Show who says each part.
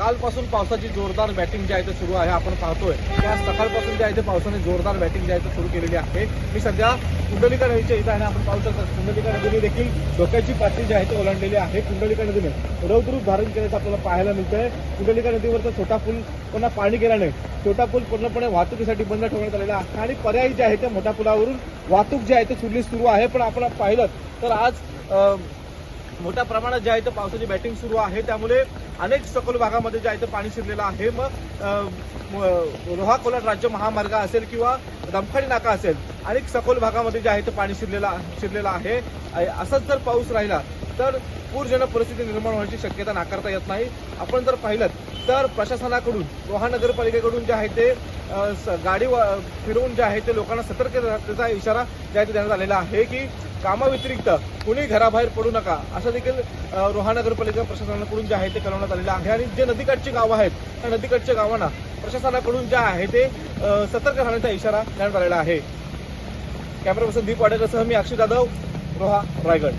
Speaker 1: कालपासून पावसाची जोरदार बॅटिंग जी आहे ते सुरू आहे आपण पाहतोय. त्या सकाळपासून जे आहे ते पावसाने जोरदार बॅटिंग जी आहे ते सुरू केलेली आहे. मी सध्या कुंडलिका नदीच्या इथं आहे आपण पाहू शकतो. कुंडलिका नदीने देखील धोक्याची पातळी जी आहे ती ओलांडलेली आहे. कुंडलिका नदीने रौद्रूप धारण केल्याचं आपल्याला पाहायला मिळतंय. कुंडलिका नदीवरचा छोटा पूल पुन्हा पाणी गेल्याने छोटा पूल पूर्णपणे वाहतुकीसाठी बंद ठेवण्यात आलेला आहे. आणि पर्यायी जे आहे ते मोठ्या पुलावरून वाहतूक जी आहे ते सुरली सुरू आहे. पण आपण पाहिलं तर आज मोठ्या प्रमाणात जे आहे तर पावसाची बॅटिंग सुरू आहे त्यामुळे अनेक सखोल भागामध्ये जे आहे तर पाणी शिरलेलं आहे मग अ, म- राज्य महामार्ग असेल किंवा दमखाडी नाका असेल अनेक सखोल भागामध्ये जे आहे तर पाणी शिरलेलं शिरलेलं आहे. असंच असाच जर पाऊस राहिला तर पूरजन परिस्थिती निर्माण होण्याची शक्यता नाकारता येत नाही. आपण जर पाहिलं तर प्रशासनाकडून रोहा नगरपालिकेकडून जे आहे ते स- गाडी व- फिरवून जे आहे ते लोकांना सतर्कतेचा इशारा जे आहे ते देण्यात आलेला आहे की कामाव्यतिरिक्त कुणी घराबाहेर पडू नका. असं देखील रोहा नगरपालिका प्रशासनाकडून जे आहे ते कळवण्यात आलेलं आहे. आणि जे नदीकाठची गावं आहेत त्या नदीकाठच्या गावांना प्रशासनाकडून जे आहे ते सतर्क राहण्याचा इशारा देण्यात आलेला आहे. कॅमेरा पर्सन दीप वाडेकरसह मी अक्षय जाधव रोहा रायगड.